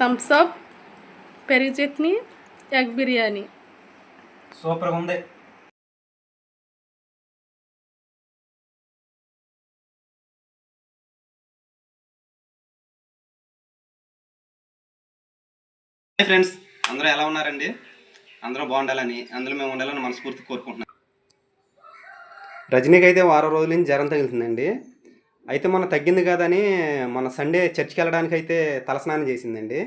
Thums Up పెరుగు chutney egg biryani. సూపర్గా ఉంది. హాయ్ ఫ్రెండ్స్ అందరూ ఎలా ఉన్నారండి? అందరూ బాగుండాలని అందులో మేము ఉండాలని మనస్ఫూర్తి కోరుకుంటున్నాం. రజనీకి అయితే వారం రోజుల నుంచి జ్వరం తగులుతుందండి అయితే మొన్న తగ్గింది కదని మన సండే చర్చికి వెళ్ళడానికి అయితే తలస్నానం చేసిందండి.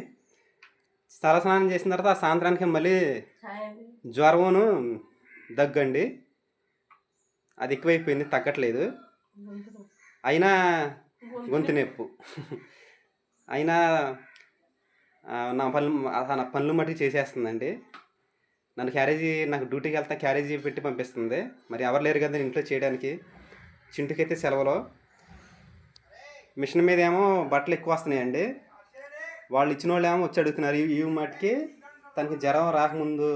తలస్నానం చేసిన తర్వాత ఆ సాయంత్రానికి మళ్ళీ జ్వరమును దగ్గండి. అది ఎక్కువైపోయింది తగ్గట్లేదు. అయినా గొంతు నొప్పు. అయినా నా పనులు నా పనులు మట్టి చేసేస్తుందండి. నన్ను క్యారేజీ నాకు డ్యూటీకి వెళ్తా క్యారేజీ పెట్టి పంపిస్తుంది. మరి ఎవరు లేరు కదా ఇంట్లో చేయడానికి. చింటుకైతే సెలవులో. మిషన్ మీద ఏమో బట్టలు ఎక్కువ వస్తున్నాయండి వాళ్ళు ఇచ్చిన వాళ్ళు ఏమో వచ్చి అడుగుతున్నారు ఇవి మట్టికి మట్టుకి తనకి జ్వరం రాకముందు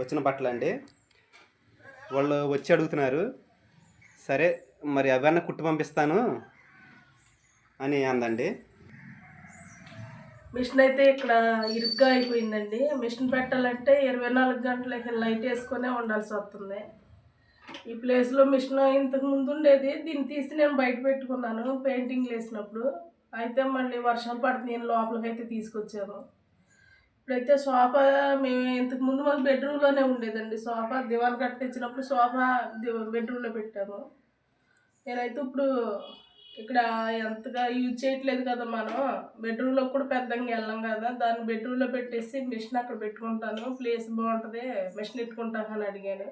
వచ్చిన బట్టలు అండి వాళ్ళు వచ్చి అడుగుతున్నారు సరే మరి అవన్నీ కుట్టి పంపిస్తాను అని అందండి. మిషన్ అయితే ఇక్కడ ఇరుగ్గా అయిపోయిందండి. మిషన్ పెట్టాలంటే ఇరవై నాలుగు గంటలకి లైట్ వేసుకునే ఉండాల్సి వస్తుంది. ఈ ప్లేస్లో మిషన్ ఇంతకు ముందు ఉండేది. దీన్ని తీసి నేను బయట పెట్టుకున్నాను పెయింటింగ్ వేసినప్పుడు. అయితే మళ్ళీ వర్షాలు పడితే నేను లోపలికి అయితే తీసుకొచ్చాను. ఇప్పుడైతే సోఫా మేము ఇంతకు ముందు మాకు బెడ్రూమ్లోనే ఉండేదండి. సోఫా దివాన్ కట్టించినప్పుడు సోఫా బెడ్రూమ్లో పెట్టాము. నేనైతే ఇప్పుడు ఇక్కడ ఎంతగా యూజ్ చేయట్లేదు కదా మనం. బెడ్రూమ్లో కూడా పెద్దగా వెళ్ళాం కదా. దాన్ని బెడ్రూమ్లో పెట్టేసి మిషన్ అక్కడ పెట్టుకుంటాను. ప్లేస్ బాగుంటుంది మిషన్ పెట్టుకుంటాను అని అడిగాను.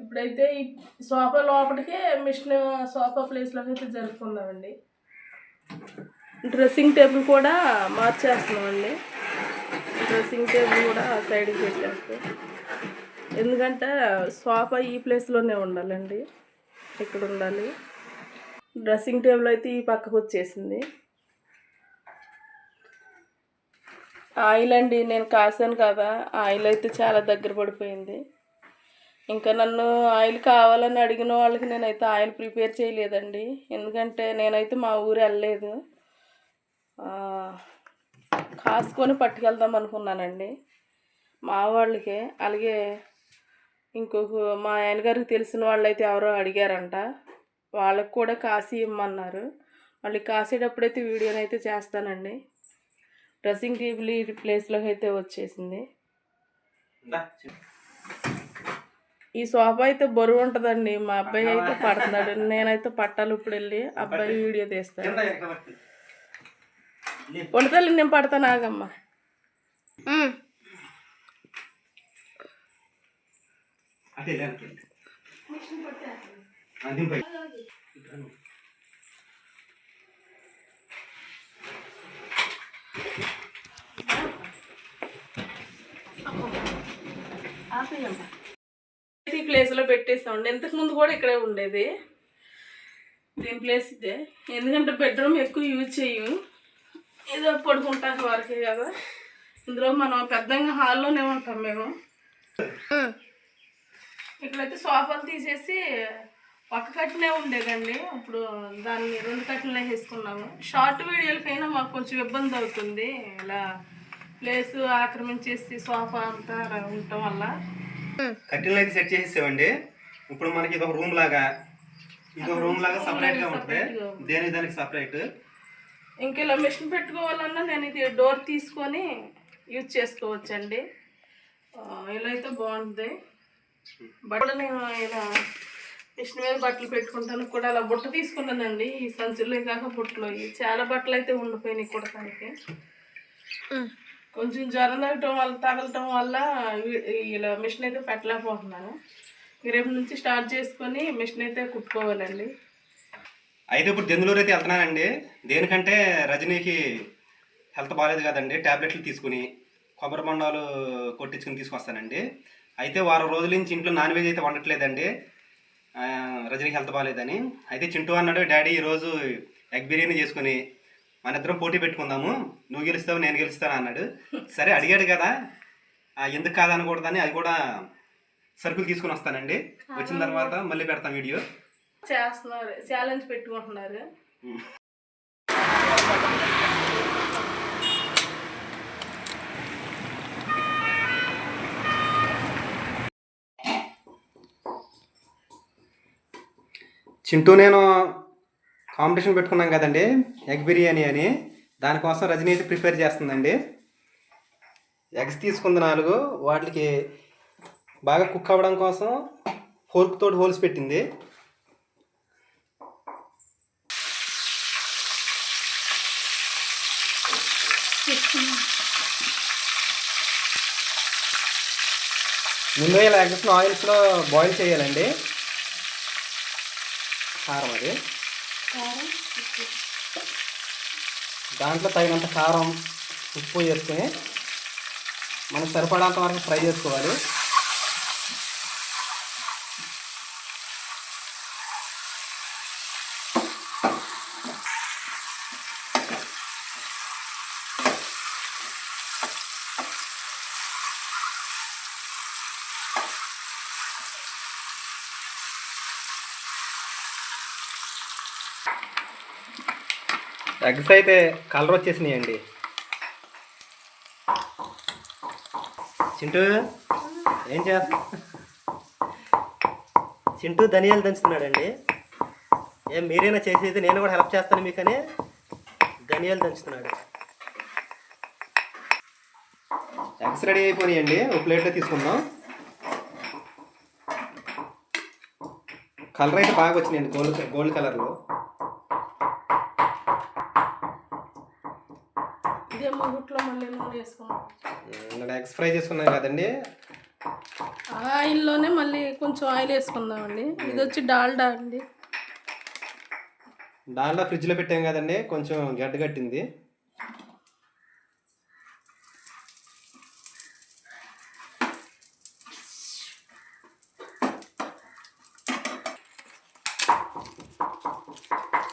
ఇప్పుడైతే ఈ సోఫా లోపలికే మిషన్ సోఫా ప్లేస్లోకి అయితే జరుపుకుందామండి. డ్రెస్సింగ్ టేబుల్ కూడా మార్చేస్తున్నామండి. డ్రెస్సింగ్ టేబుల్ కూడా సైడ్కి పెట్టేస్తాం. ఎందుకంటే సోఫా ఈ ప్లేస్లోనే ఉండాలండి. ఇక్కడ ఉండాలి. డ్రెస్సింగ్ టేబుల్ అయితే ఈ పక్కకు వచ్చేసింది. ఆయిల్ అండి నేను కాసాను కదా ఆయిల్ అయితే చాలా దగ్గర పడిపోయింది. ఇంకా నన్ను ఆయిల్ కావాలని అడిగిన వాళ్ళకి నేనైతే ఆయిల్ ప్రిపేర్ చేయలేదండి. ఎందుకంటే నేనైతే మా ఊరు వెళ్ళలేదు. కాసుకొని పట్టుకెళ్దాం అనుకున్నానండి. మా వాళ్ళకి అలాగే ఇంకొక మా ఆయన గారికి తెలిసిన వాళ్ళైతే ఎవరో అడిగారంట. వాళ్ళకు కూడా కాసి ఇమ్మన్నారు. మళ్ళీ కాసేటప్పుడైతే వీడియోని అయితే చేస్తానండి. డ్రెస్సింగ్ టేబుల్ ఈ ప్లేస్లోకి అయితే వచ్చేసింది. ఈ సోఫా అయితే బరువు ఉంటుందండి. మా అబ్బాయి అయితే పడుతున్నాడు. నేనైతే పట్టాలి ఇప్పుడు వెళ్ళి అబ్బాయి వీడియో తీస్తాను వండుతాలి నేను పడతాను ఆగమ్మా అదే దానికి. ఆ, దింపై. ఈ ప్లేస్లో ఇంతకు ముందు కూడా ఇక్కడే ఉండేది. దీని ప్లేస్ ఇదే? ఎందుకంటే బెడ్రూమ్ ఎక్కువ యూజ్ చేయం ఏదో పడుకుంటాక వరకే కదా. ఇందులో మనం పెద్దంగా హాల్లోనే ఉంటాం మేము. ఇక్కడైతే సోఫాలు తీసేసి ఒక కట్టినే ఉండేదండి. ఇప్పుడు దాన్ని రెండు కట్టలనే వేసుకున్నాము షార్ట్ వీడియోలకైనా మాకు కొంచెం ఇబ్బంది అవుతుంది. ఇలా ప్లేస్ ఆక్రమించేసి సోఫా అంతా ఉండటం వల్ల. కట్టెలు అయితే సెట్ చేసేసామండి. ఇప్పుడు మనకి ఇది ఒక రూమ్ లాగా ఇది ఒక రూమ్ లాగా సపరేట్గా ఉంటుంది. దేనికి దానికి సపరేట్ ఇంక ఇలా మిషన్ పెట్టుకోవాలన్నా నేను ఇది డోర్ తీసుకొని యూజ్ చేసుకోవచ్చండి. ఇలా అయితే బాగుంటుంది బట్టలు నేను ఇలా మిషన్ మీద బట్టలు పెట్టుకుంటాను. కూడా అలా బుట్ట తీసుకున్నానండి. ఈ సంచుల్లో కాక బుట్టలో. ఇవి చాలా బట్టలు అయితే ఉండిపోయినాయి కూడా దానికి కొంచెం జ్వరం తగ్గటం వల్ల తగలటం వల్ల ఇలా మిషన్ అయితే పెట్టలేకపోతున్నాను. రేపు నుంచి స్టార్ట్ చేసుకొని మిషన్ అయితే కుట్టుకోవాలండి. అయితే ఇప్పుడు దెందులూరు అయితే వెళ్తున్నానండి. దేనికంటే రజనీకి హెల్త్ బాగాలేదు కదండి. ట్యాబ్లెట్లు తీసుకుని కొబ్బరి బొండాలు కొట్టించుకుని తీసుకొస్తానండి. అయితే వారం రోజుల నుంచి ఇంట్లో నాన్ వెజ్ అయితే వండట్లేదండి. రజనీకి హెల్త్ బాగాలేదని అయితే చింటూ అన్నాడు డాడీ ఈరోజు ఎగ్ బిర్యానీ చేసుకుని మన ఇద్దరం పోటీ పెట్టుకుందాము. నువ్వు గెలుస్తావు నేను గెలుస్తాను అన్నాడు. సరే అడిగాడు కదా. ఎందుకు కాదనకూడదని అది కూడా సరుకులు తీసుకుని వస్తానండి. వచ్చిన తర్వాత మళ్ళీ పెడతాం వీడియో. చేస్తున్నారు. ఛాలెంజ్ పెట్టుకుంటున్నారు. చింటూ నేను కాంపిటీషన్ పెట్టుకున్నాం కదండి ఎగ్ బిర్యానీ అని. దానికోసం రజనీ అయితే ప్రిపేర్ చేస్తుందండి. ఎగ్స్ తీసుకుంది నాలుగు వాటికి బాగా కుక్ అవ్వడం కోసం ఫోర్క్ తోటి హోల్స్ పెట్టింది. ముందు ఇలా ఎగ్స్ని ఆయిల్స్లో బాయిల్ చేయాలండి. కారం అది. దాంట్లో తగినంత కారం ఉప్పు వేసుకొని మనకు సరిపడంత వరకు ఫ్రై చేసుకోవాలి. ఎగ్స్ అయితే కలర్ వచ్చేసినాయండి. చింటూ ఏం చేస్తా చింటూ ధనియాలు దంచుతున్నాడండి. ఏం మీరైనా చేసేది నేను కూడా హెల్ప్ చేస్తాను మీకని. ధనియాలు దంచుతున్నాడు. ఎగ్స్ రెడీ అయిపోయాయండి ఒక ప్లేట్లో తీసుకుందాం. కలర్ అయితే బాగా వచ్చినాయండి. గోల్డ్ గోల్డ్ కలర్లో. ముగ్గుట్లో మళ్ళీ నూనె వేసుకున్నాం. ఇక్కడ ఎగ్స్ ఫ్రై చేసుకున్నాం కదండి. ఆయిల్లోనే మళ్ళీ కొంచెం ఆయిల్ వేసుకుందామండి. ఇది వచ్చి డాల్డా అండి. దాంట్లో ఫ్రిడ్జ్లో పెట్టాం కదండి కొంచెం గడ్డ కట్టింది.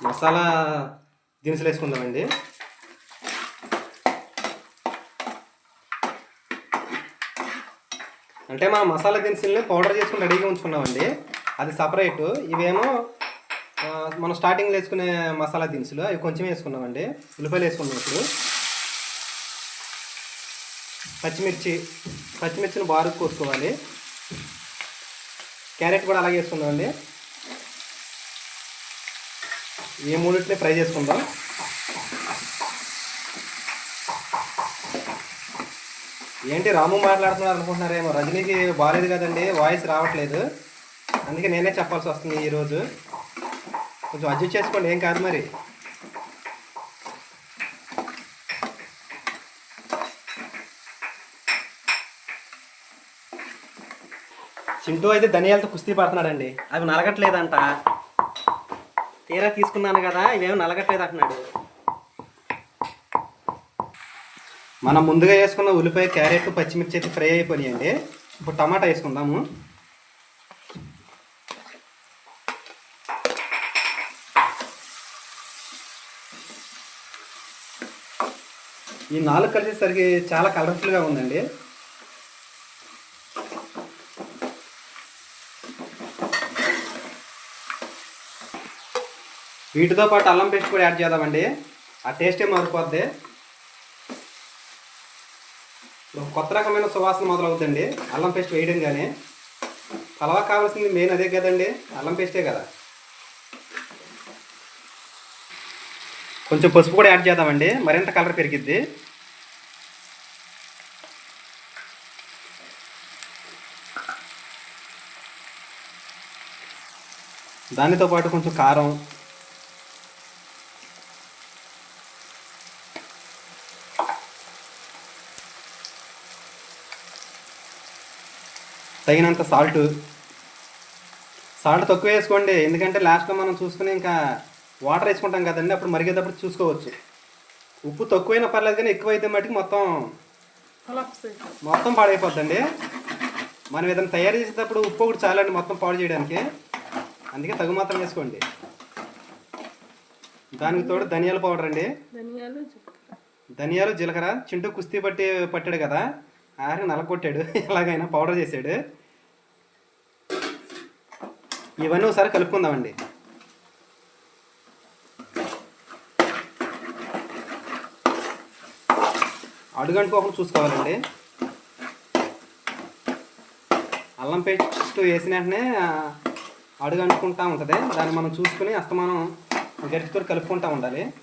మసాలా దినుసులు వేసుకుందామండి. అంటే మా మసాలా దినుసుల్ని పౌడర్ చేసుకుని రెడీగా ఉంచుకున్నామండి. అది సపరేటు. ఇవేమో మనం స్టార్టింగ్లో వేసుకునే మసాలా దినుసులు. అవి కొంచెం వేసుకున్నామండి. ఉల్లిపాయలు వేసుకున్నాం ఇప్పుడు. పచ్చిమిర్చి పచ్చిమిర్చిని బారు కోసుకోవాలి. క్యారెట్ కూడా అలాగే వేసుకుందామండి. ఈ మూడింటిని ఫ్రై చేసుకుందాం. ఏంటి రాము మాట్లాడుతున్నారు అనుకుంటున్నారేమో. రజనీకి బాగాలేదు కదండి వాయిస్ రావట్లేదు. అందుకే నేనే చెప్పాల్సి వస్తుంది ఈరోజు. కొంచెం అడ్జస్ట్ చేసుకోండి ఏం కాదు మరి. చింటూ అయితే ధనియాలతో కుస్తీ పడుతున్నాడండి. అవి నలగట్లేదంట. తీరా తీసుకున్నాను కదా ఇవేమి నలగట్లేదు అంటున్నాడు. మనం ముందుగా వేసుకున్న ఉల్లిపాయ క్యారెట్ పచ్చిమిర్చి అయితే ఫ్రై అయిపోయినాయండి. ఇప్పుడు టమాటా వేసుకుందాము. ఈ నాలుగు కలిసేసరికి చాలా కలర్ఫుల్గా ఉందండి. వీటితో పాటు అల్లం పేస్ట్ కూడా యాడ్ చేద్దామండి. ఆ టేస్టే మారిపోద్ది? కొత్త రకమైన సువాసన మొదలవుతుందండి అల్లం పేస్ట్ వేయడం కానీ. పలవా కావాల్సింది మెయిన్ అదే కదండి. అల్లం పేస్టే కదా. కొంచెం పసుపు కూడా యాడ్ చేద్దామండి. మరింత కలర్ పెరిగిద్ది. దానితో పాటు కొంచెం కారం తగినంత సాల్ట్ సాల్ట్ తక్కువ వేసుకోండి. ఎందుకంటే లాస్ట్లో మనం చూసుకుని ఇంకా వాటర్ వేసుకుంటాం కదండి. అప్పుడు మరిగేటప్పుడు చూసుకోవచ్చు. ఉప్పు తక్కువైనా పర్లేదు కానీ ఎక్కువైతే మటుకు మొత్తం మొత్తం పాడైపోద్దండి. మనం ఏదైనా తయారు చేసేటప్పుడు ఉప్పు ఒకటి చాలండి మొత్తం పాడు చేయడానికి. అందుకే తగు మాత్రం వేసుకోండి. దానికి తోడు ధనియాల పౌడర్ అండి. ధనియాలు జీలకర్ర చింటూ కుస్తీ పట్టి పట్టాడు కదా. ఆరిని నలగొట్టాడు. ఎలాగైనా పౌడర్ చేసాడు. ఇవన్నీ ఒకసారి కలుపుకుందామండి. అడుగంటుకోకుండా చూసుకోవాలండి. అల్లం పేస్ట్ వేసిన వెంటనే ఆ, అడుగు అంటుకుంటా ఉంటుంది. దాన్ని మనం చూసుకుని అస్తమానం గరిటితో కలుపుకుంటా ఉండాలి.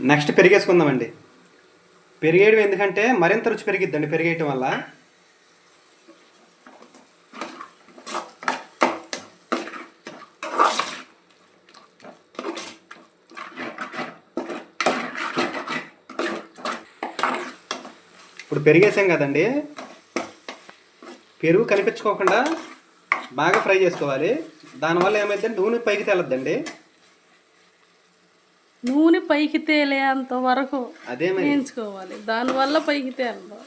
నెక్స్ట్ పెరిగేసుకుందామండి. పెరిగేయడం ఎందుకంటే మరింత రుచి పెరిగిద్దండి పెరిగేయటం వల్ల. ఇప్పుడు పెరిగేసాం కదండి. పెరుగు కనిపించుకోకుండా బాగా ఫ్రై చేసుకోవాలి. దానివల్ల ఏమైతే నూనె పైకి తెలద్దండి. నూనె పైకి తేలేంత వరకు వేయించుకోవాలి. దానివల్ల పైకి తేలదు.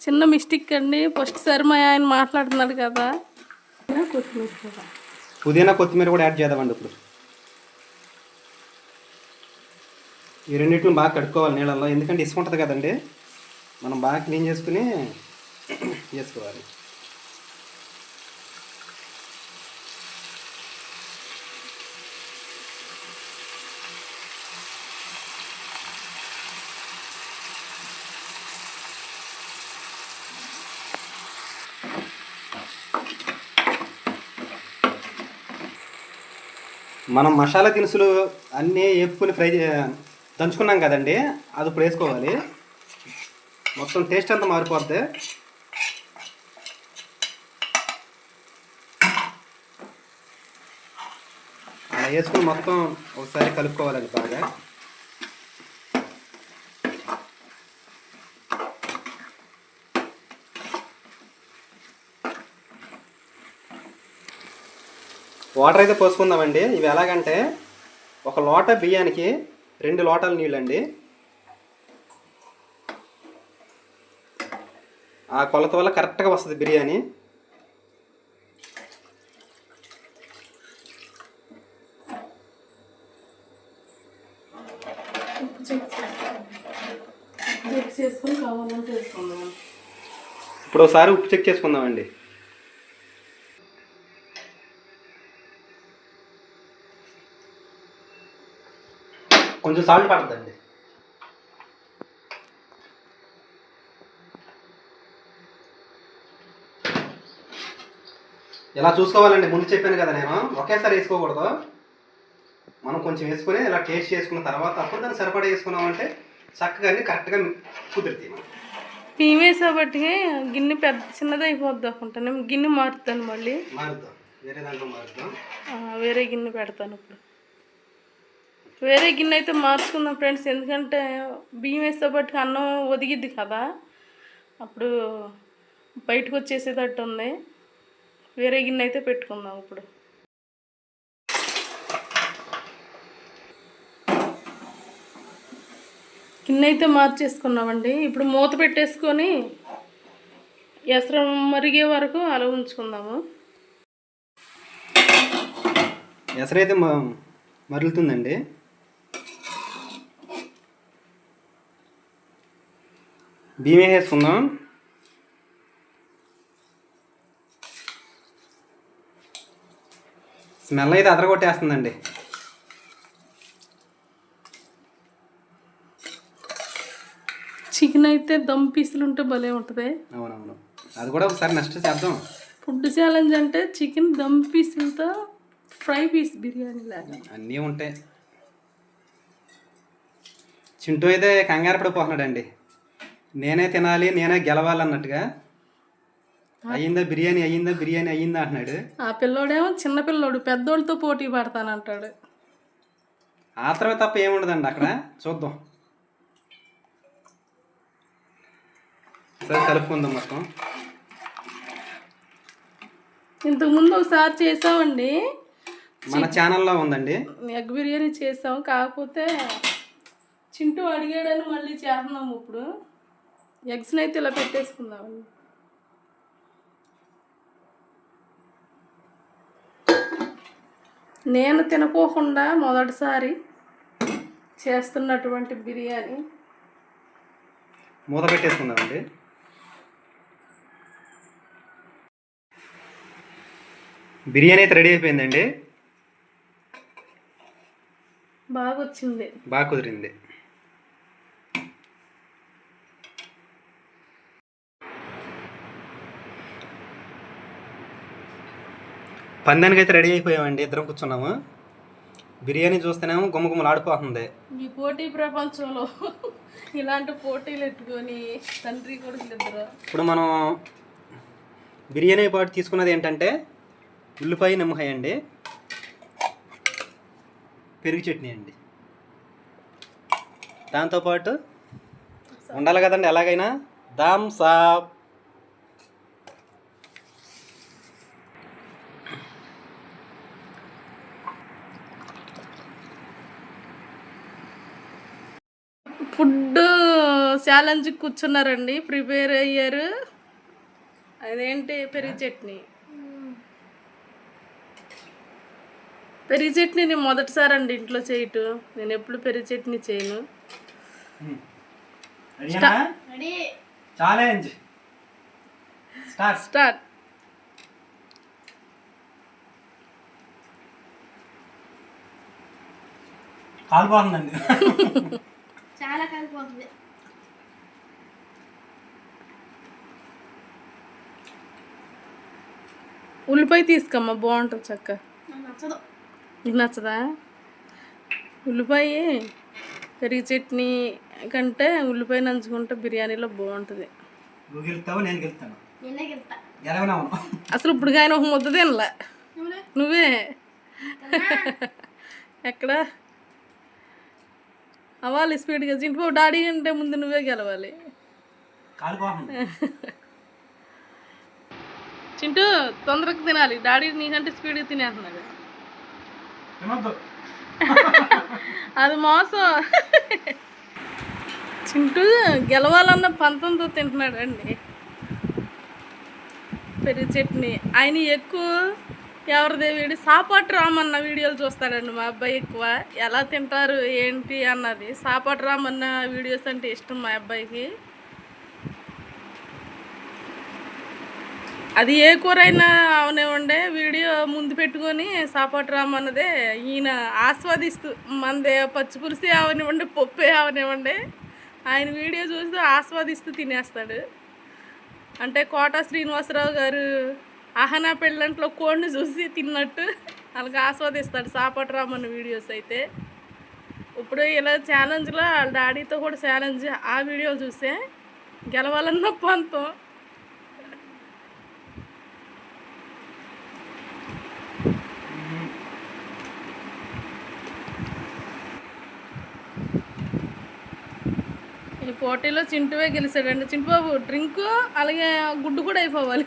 చిన్న మిస్టేక్ అండి. ఫస్ట్ సారి మా ఆయన మాట్లాడుతున్నాడు కదా. కొత్తిమీర కూడా. పుదీనా కొత్తిమీర కూడా యాడ్ చేద్దామండి ఇప్పుడు. ఈ రెండింటిని బాగా కడుక్కోవాలి నీళ్ళల్లో. ఎందుకంటే ఇసుక ఉంటుంది కదండి. మనం బాగా క్లీన్ చేసుకుని చేసుకోవాలి మనం మసాలా దినుసులు అన్నీ వేపుకుని ఫ్రై దంచుకున్నాం కదండి అది ఇప్పుడు వేసుకోవాలి. మొత్తం టేస్ట్ అంతా మారిపోద్ది. అలా వేసుకుని మొత్తం ఒకసారి కలుపుకోవాలండి బాగా. వాటర్ అయితే పోసుకుందామండి. ఇవి ఎలాగంటే ఒక లోట బియ్యానికి రెండు లోటాల నీళ్ళండి. ఆ కొలత వల్ల కరెక్ట్గా వస్తుంది బిర్యానీ. ఇప్పుడు ఒకసారి ఉప్పు చెక్ చేసుకుందామండి. కొంచెం సాల్ట్ పడుతుందండి ఇలా చూసుకోవాలండి ముందు చెప్పాను కదా నేను. ఒకేసారి వేసుకోకూడదు. మనం కొంచెం వేసుకొని ఇలా టేస్ట్ చేసుకున్న తర్వాత అప్పుడు దాన్ని సరిపడా వేసుకున్నామంటే చక్కగా అన్ని కరెక్ట్గా కుదురుతాయి. మనకి బియ్యం వేసేబట్టి గిన్నె పెద్ద చిన్నది అయిపోద్ది అనుకుంటాను. గిన్నె మారుతాను మళ్ళీ. మారుద్దాం. వేరే దాంట్లో మారుద్దాం. వేరే గిన్నె పెడతాను ఇప్పుడు. వేరే గిన్నె అయితే మార్చుకుందాం ఫ్రెండ్స్ ఎందుకంటే బియ్యం వేసేబట్టి అన్నం ఒదిగిద్ది కదా. అప్పుడు బయటకు వచ్చేసేటట్టు ఉంది. వేరే గిన్నె అయితే పెట్టుకుందాం ఇప్పుడు. గిన్నె అయితే మార్చేసుకున్నామండి. ఇప్పుడు మూత పెట్టేసుకొని ఎసరం మరిగే వరకు అలా ఉంచుకుందాము. ఎసరైతే మరులుతుందండి. బియ్యం వేసుకుందాం స్మెల్ అయితే అదరగొట్టేస్తుందండి. చికెన్ అయితే దమ్ పీసులు ఉంటే భలే ఉంటుంది. అవునవును. అది కూడా ఒకసారి నెక్స్ట్ చేద్దాం. ఫుడ్ ఛాలెంజ్ అంటే చికెన్ దమ్ పీసులతో ఫ్రై పీస్ బిర్యానీ లాగా. అన్నీ ఉంటాయి. చింటూ అయితే కంగారు పడిపోతున్నాడండి. నేనే తినాలి నేనే గెలవాలి అన్నట్టుగా అయ్యిందా బిర్యానీ అయ్యిందా బిర్యానీ అయ్యిందా అంటున్నాడు. ఆ పిల్లోడేమో చిన్న పిల్లోడు పెద్దోళ్ళతో పోటీ పడతానంటాడు. ఆ తర్వాత తప్ప ఏముండదండి అక్కడ. చూద్దాం. సరే కలుపుకుందాం మొత్తం. ఇంతకుముందు ఒకసారి చేసామండి. మన ఛానల్లో ఉందండి. ఎగ్ బిర్యానీ చేసాం కాకపోతే చింటూ అడిగాడని మళ్ళీ చేస్తున్నాము ఇప్పుడు. ఎగ్స్ని అయితే ఇలా పెట్టేసుకుందామండి నేను తినకోకుండా మొదటిసారి చేస్తున్నటువంటి బిర్యానీ. మూత పెట్టేసుకుందామండి. బిర్యానీ అయితే రెడీ అయిపోయిందండి. బాగా వచ్చింది బాగా కుదిరింది. పందానికి అయితే రెడీ అయిపోయామండి. ఇద్దరం కూర్చున్నాము. బిర్యానీ చూస్తేనేమో గుమ్మగుమ్మలు ఆడిపోతుంది ఈ పోటీ ప్రపంచంలో ఇలాంటి పోటీలు ఎట్టుకొని తండ్రి కొడుకులు ఇద్దరు. ఇప్పుడు మనం బిర్యానీ పాటు తీసుకున్నది ఏంటంటే ఉల్లిపాయ నిమ్మకాయ అండి. పెరుగు చట్నీ అండి. దాంతోపాటు ఉండాలి కదండి ఎలాగైనా? దామ్ సాప్ ఫుడ్ ఛాలెంజ్ కూర్చున్నారండి. ప్రిపేర్ అయ్యారు. అదేంటి? పెరుగు చట్నీ. పెరుగు చట్నీ నేను మొదటిసారి అండి ఇంట్లో చేయటం. నేను ఎప్పుడు పెరుగు చట్నీ చేయను. Challenge start. స్టార్ట్ కాలిపోతుందండి చాలా కలిపోతుంది ఉల్లిపాయ తీసుకోమ్మా బాగుంటుంది చక్క. నచ్చదు. నీకు నచ్చదా? ఉల్లిపాయ పెరుగు చట్నీ కంటే ఉల్లిపాయ నంచుకుంటే బిర్యానీలో బాగుంటుంది. నువ్వు గెలుస్తావు నేను గెలుస్తాను నేనే గెలుతా ఎలాగైనా అసలు ఇప్పుడు కానీ ఒక ముద్ద తినలే. నువ్వే? ఎక్కడ? అవ్వాలి స్పీడ్గా చింటిపో డాడీ అంటే ముందు నువ్వే గెలవాలి. చింటూ తొందరగా తినాలి. డాడీ నీకంటే స్పీడ్గా తినేస్తున్నాడు. అది మోసం. చింటూ గెలవాలన్న పంతంతో తింటున్నాడు అండి పెరుగు చట్నీ. ఆయన ఎక్కువ ఎవరిది వీడి? సాపాటు రామన్న వీడియోలు చూస్తాడండి మా అబ్బాయి ఎక్కువ. ఎలా తింటారు ఏంటి అన్నది. సాపాటు రామన్న వీడియోస్ అంటే ఇష్టం మా అబ్బాయికి. అది ఏ కూర అయినా అవనివ్వండి వీడియో ముందు పెట్టుకొని సాపాటు రామన్నదే ఈయన ఆస్వాదిస్తూ మనదే పచ్చి పులుసు అవనివ్వండి పప్పే అవనివ్వండి ఆయన వీడియో చూస్తూ ఆస్వాదిస్తూ తినేస్తాడు. అంటే కోట శ్రీనివాసరావు గారు అహనా పెళ్ళంట్లో కోడిని చూసి తిన్నట్టు వాళ్ళకి ఆస్వాదిస్తాడు. సాపట్ రామన్న వీడియోస్ అయితే. ఇప్పుడు ఇలా ఛాలెంజ్లో వాళ్ళ డాడీతో కూడా ఛాలెంజ్ ఆ వీడియోలు చూసే గెలవాలన్న పంతం. ఈ పోటీలో చింటువే గెలిచాడండి చింటుబాబు డ్రింకు అలాగే గుడ్డు కూడా అయిపోవాలి.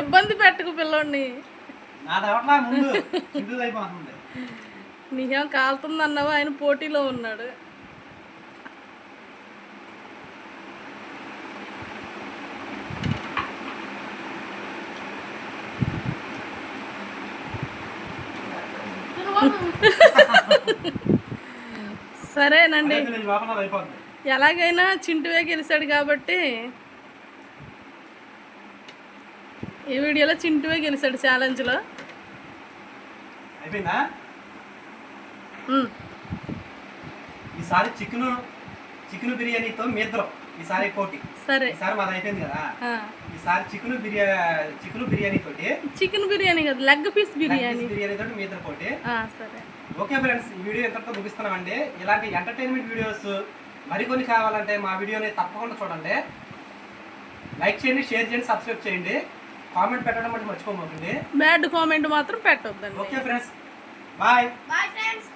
ఇబ్బంది పెట్టకు పిల్లోడిని. నీకేం కాలుతుంది అన్నావు ఆయన పోటీలో ఉన్నాడు. సరేనండి. ఎలాగైనా చింటువే గెలిచాడు కాబట్టి ఈ వీడియోలో చింటువే గెలిచాడు ఛాలెంజ్లో. అయిపోయిందా? ఈసారి చికెన్ చికెన్ బిర్యానీతో మీ ఇద్దరం ఈసారి పోటీ. సరే. ఈసారి మాది అయిపోయింది కదా? ఈసారి చికెన్ బిర్యానీ చికెన్ బిర్యానీ తోటి చికెన్ బిర్యానీ కదా లెగ్ పీస్ బిర్యానీ బిర్యానీ. తోటి మీ ఇద్దరు పోటీ సరే. ఓకే ఫ్రెండ్స్ ఈ వీడియో ఎంతటితో ముగిస్తున్నామండి. ఇలాంటి ఎంటర్టైన్మెంట్ వీడియోస్ మరికొన్ని కావాలంటే మా వీడియోని తప్పకుండా చూడండి. లైక్ చేయండి షేర్ చేయండి సబ్స్క్రైబ్ చేయండి. కామెంట్ పెట్టడం అంటే మర్చిపోమాకండి బ్యాడ్ కామెంట్ మాత్రం పెట్టొద్దండి. Okay friends bye bye friends